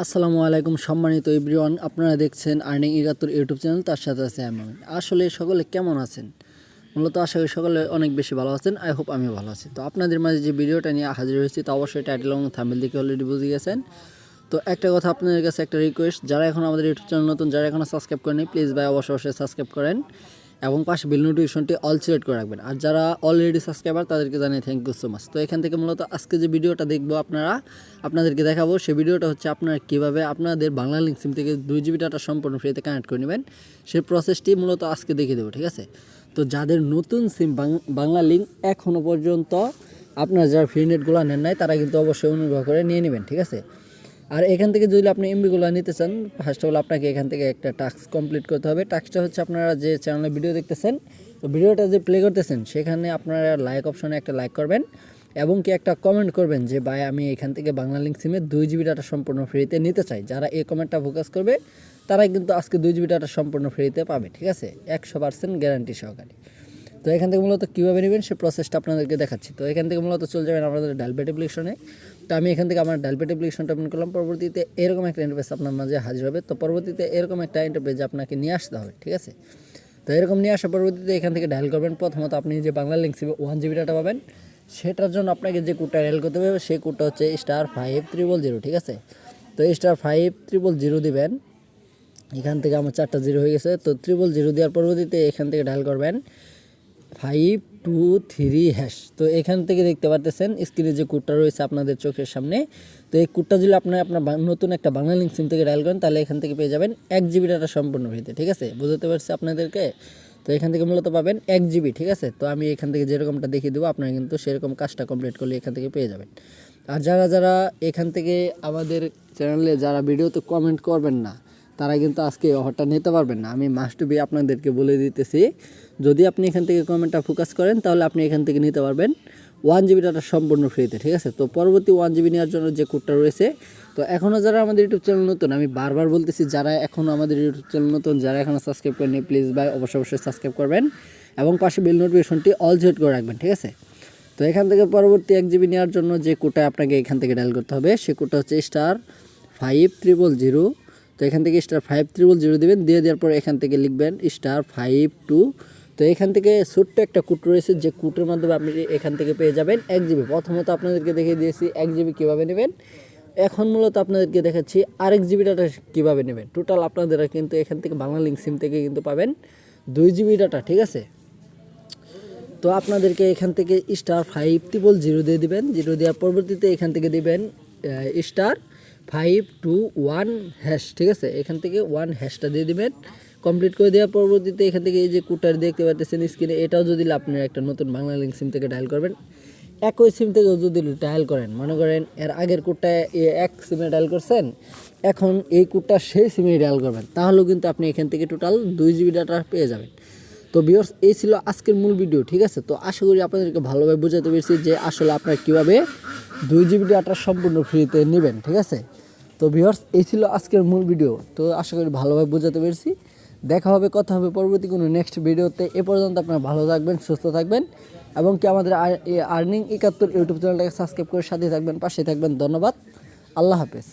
আসসালামু আলাইকুম সম্মানিত এভরিওয়ান, আপনারা দেখছেন আর্নিং একাত্তর ইউটিউব চ্যানেল, তার সাথে আছে আমি। আসলে সকলে কেমন আছেন? মূলত আশা করি সকলে অনেক বেশি ভালো আছেন, আই হোপ আমি ভালো আছি। তো আপনাদের মাঝে যে ভিডিওটা নিয়ে হাজির হয়েছি, তা অবশ্যই টাইটেল এবং থাম্বেল দেখে অলরেডি বুঝে গেছেন। তো একটা কথা আপনাদের কাছে একটা রিকোয়েস্ট যারা এখন আমাদের ইউটিউব চ্যানেল নতুন, যারা এখনও সাবস্ক্রাইব করেনি প্লিজ ভাই, অবশ্যই অবশ্যই সাবস্ক্রাইব করেন। এবং পাশে বিল নোটিফিকেশনটি অল সিলেক্ট করে রাখবেন। আর যারা অলরেডি সাবস্ক্রাইবার তাদেরকে জানিয়ে থ্যাংক ইউ সো মাচ তো এখান থেকে মূলত আজকে যে ভিডিওটা দেখব আপনারা, আপনাদেরকে দেখাবো, সেই ভিডিওটা হচ্ছে আপনারা কীভাবে আপনাদের বাংলা লিঙ্ক সিম থেকে দুই জিবি ডাটা সম্পূর্ণ ফ্রিতে কানেক্ট করে নেবেন। সেই প্রসেসটি মূলত আজকে দেখিয়ে দেবো, ঠিক আছে? তো যাদের নতুন সিম বাংলা লিঙ্ক এখনও পর্যন্ত আপনারা যারা ফ্রি নেটগুলো নেন নাই, তারা কিন্তু অবশ্যই অনুগ্রহ করে নিয়ে নেবেন, ঠিক আছে? আর এখান থেকে যদি আপনি এমবিগুলো নিতে চান ফার্স্ট অফ অল আপনাকে এখান থেকে একটা টাস্ক কমপ্লিট করতে হবে। টাস্কটা হচ্ছে আপনারা যে চ্যানেলে ভিডিও দেখতেছেন, তো ভিডিওটা যে প্লে করতেছেন, সেখানে আপনারা লাইক অপশনে একটা লাইক করবেন এবং কি একটা কমেন্ট করবেন যে, ভাই, আমি এখান থেকে বাংলা লিঙ্ক সিমে দুই জিবি ডাটা সম্পূর্ণ ফ্রিতে নিতে চাই। যারা এই কমেন্টটা ফোকাস করবে, তারাই কিন্তু আজকে দুই জিবি ডাটা সম্পূর্ণ ফ্রিতে পাবে, ঠিক আছে? একশো পার্সেন্ট গ্যারান্টি সহকারে। তো এখান থেকে মূলত কীভাবে নেবেন সে প্রসেসটা আপনাদেরকে দেখাচ্ছি। তো এখান থেকে মূলত চলে যাবেন আপনাদের ডালপেট অ্যাপ্লিকেশনে তো আমি এখান থেকে আমার ডালপেট অ্যাপ্লিকেশনটা ওপেন করলাম। পরবর্তীতে এরকম একটা ইন্টারফেস আপনার মাঝে হাজির হবে। তো পরবর্তীতে এরকম একটা ইন্টারফেস আপনাকে নিয়ে আসতে হবে, ঠিক আছে? তো এরকম নিয়ে আসার পরবর্তীতে এখান থেকে ডায়াল করবেন। প্রথমত আপনি যে বাংলা লিঙ্ক সিমে ওয়ান জিবি ডাটা পাবেন। সেটার জন্য আপনাকে যে কোডটা ডায়াল করতে হবে, সেই কোডটা হচ্ছে স্টার ফাইভ ত্রিপল জিরো ঠিক আছে? তো স্টার ফাইভ ত্রিপল জিরো দিবেন। এখান থেকে আমার চারটা জিরো হয়ে গেছে। তো ত্রিপল জিরো দেওয়ার পরবর্তীতে এখান থেকে ডায়াল করবেন। Five, two, three, hash. তো এখান থেকে দেখতে পারতেছেন স্ক্রিনে যে কোডটা রয়েছে আপনাদের চোখের সামনে। তো এই কোডটা যদি আপনার আপনার নতুন একটা বাংলা লিঙ্ক সিম থেকে ডায়াল করেন, তাহলে এখান থেকে পেয়ে যাবেন এক জিবি ডাটা সম্পূর্ণ ফ্রিতে ঠিক আছে? বুঝতে পারছি আপনাদেরকে? তো এখান থেকে মূলত পাবেন এক জিবি ঠিক আছে? তো আমি এখান থেকে যেরকমটা দেখিয়ে দেবো, আপনারা কিন্তু সেরকম কাজটা কমপ্লিট করলে এখান থেকে পেয়ে যাবেন। আর যারা যারা এখান থেকে আমাদের চ্যানেলে যারা ভিডিওতে কমেন্ট করবেন না তারা কিন্তু আজকে এই অফারটা নিতে পারবেন না। আমি মাস্ট বি আপনাদেরকে বলে দিতেছি, যদি আপনি এখান থেকে কমেন্টটা ফোকাস করেন, তাহলে আপনি এখান থেকে নিতে পারবেন ওয়ান জিবি ডাটা সম্পূর্ণ ফ্রিতে ঠিক আছে? তো পরবর্তী ওয়ান জিবি নেওয়ার জন্য যে কোডটা রয়েছে, তো এখনও যারা আমাদের ইউটিউব চ্যানেল নতুন, আমি বারবার বলতেছি, যারা এখনও আমাদের ইউটিউব চ্যানেল নতুন, যারা এখনও সাবস্ক্রাইব করেনি প্লিজ ভাই, অবশ্যই অবশ্যই সাবস্ক্রাইব করবেন এবং পাশে বিল নোটিফিকেশনটি অল সেট করে রাখবেন, ঠিক আছে? তো এখান থেকে পরবর্তী এক জিবি নেওয়ার জন্য যে কোডটা আপনাকে এখান থেকে ডায়াল করতে হবে, সে কোডটা হচ্ছে স্টার ফাইভ ত্রিপল জিরো তো এখান থেকে স্টার ফাইভ ত্রিপল জিরো দেবেন, দিয়ে দেওয়ার পর এখান থেকে লিখবেন স্টার ফাইভ টু তো এখান থেকে ছোট্ট একটা কুট রয়েছে, যে কুটের মাধ্যমে আপনি এখান থেকে পেয়ে যাবেন এক জিবি প্রথমত আপনাদেরকে দেখিয়ে দিয়েছি এক জিবি কীভাবে নেবেন। এখন মূলত আপনাদেরকে দেখাচ্ছি আরেক জিবি ডাটা কীভাবে নেবেন। টোটাল আপনাদেরা কিন্তু এখান থেকে বাংলা লিঙ্ক সিম থেকে কিন্তু পাবেন দুই জিবি ডাটা ঠিক আছে? তো আপনাদেরকে এখান থেকে স্টার ফাইভ ত্রিপল জিরো দিয়ে দিবেন। জিরো দেওয়ার পরবর্তীতে এখান থেকে দিবেন star five two one hash ঠিক আছে? এখান থেকে ওয়ান হ্যাশটা দিয়ে দিবেন। কমপ্লিট করে দেওয়ার পরবর্তীতে এখান থেকে এই যে কুটার দেখতে পাচ্ছেন স্ক্রিনে, এটাও যদি আপনার একটা নতুন বাংলা লিঙ্ক সিম থেকে ডায়াল করবেন, একই সিম থেকেও যদি ডায়াল করেন, মনে করেন এর আগের কোডটা এক সিমে ডায়াল করছেন, এখন এই কোডটা সেই সিমে ডায়াল করবেন, তাহলেও কিন্তু আপনি এখান থেকে টোটাল দুই জিবি ডাটা পেয়ে যাবেন। তো বিয়র্স এই ছিল আজকের মূল ভিডিও ঠিক আছে? তো আশা করি আপনাদেরকে ভালোভাবে বোঝাতে পেরেছি যে আসলে আপনারা কীভাবে দুই জিবি ডাটা সম্পূর্ণ ফ্রিতে নেবেন, ঠিক আছে? তো ভিউয়ার্স, এই ছিল আজকের মূল ভিডিও। তো আশা করি ভালোভাবে বোঝাতে পেরেছি। দেখা হবে, কথা হবে পরবর্তী কোনো নেক্সট ভিডিওতে এ পর্যন্ত আপনারা ভালো থাকবেন, সুস্থ থাকবেন এবং কি আমাদের আর্নিং একাত্তর ইউটিউব চ্যানেলটাকে সাবস্ক্রাইব করে সাথে থাকবেন পাশে থাকবেন। ধন্যবাদ। আল্লাহ হাফেজ।